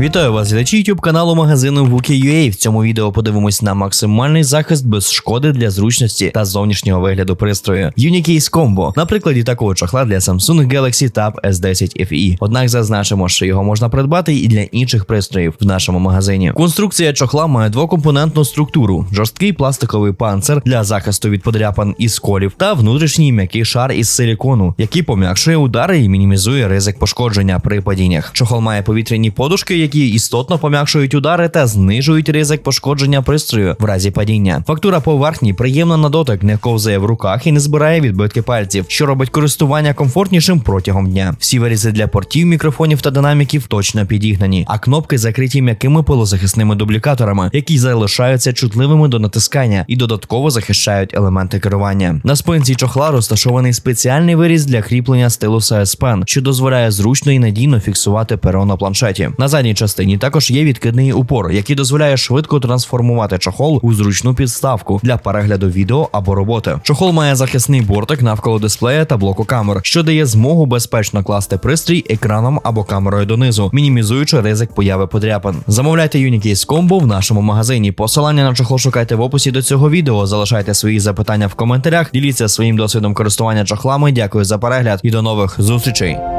Вітаю вас, глядачі YouTube каналу магазину Wookie.ua. В цьому відео подивимось на максимальний захист без шкоди для зручності та зовнішнього вигляду пристрою. Unicase Combo на прикладі такого чохла для Samsung Galaxy Tab S10 FE. Однак зазначимо, що його можна придбати і для інших пристроїв в нашому магазині. Конструкція чохла має двокомпонентну структуру: жорсткий пластиковий панцир для захисту від подряпин і сколів, та внутрішній м'який шар із силікону, який пом'якшує удари і мінімізує ризик пошкодження при падіннях. Чохол має повітряні подушки, які істотно пом'якшують удари та знижують ризик пошкодження пристрою в разі падіння. Фактура поверхні приємна на дотик, не ковзає в руках і не збирає відбитки пальців, що робить користування комфортнішим протягом дня. Всі вирізи для портів, мікрофонів та динаміків точно підігнані, а кнопки закриті м'якими пилозахисними дублікаторами, які залишаються чутливими до натискання і додатково захищають елементи керування. На спинці чохла розташований спеціальний виріз для кріплення стилуса S Pen, що дозволяє зручно і надійно фіксувати перо на планшеті. На задній частині також є відкидний упор, який дозволяє швидко трансформувати чохол у зручну підставку для перегляду відео або роботи. Чохол має захисний бортик навколо дисплея та блоку камер, що дає змогу безпечно класти пристрій екраном або камерою донизу, мінімізуючи ризик появи подряпин. Замовляйте Unicase Combo в нашому магазині. Посилання на чохол шукайте в описі до цього відео. Залишайте свої запитання в коментарях. Діліться своїм досвідом користування чохлами. Дякую за перегляд і до нових зустрічей.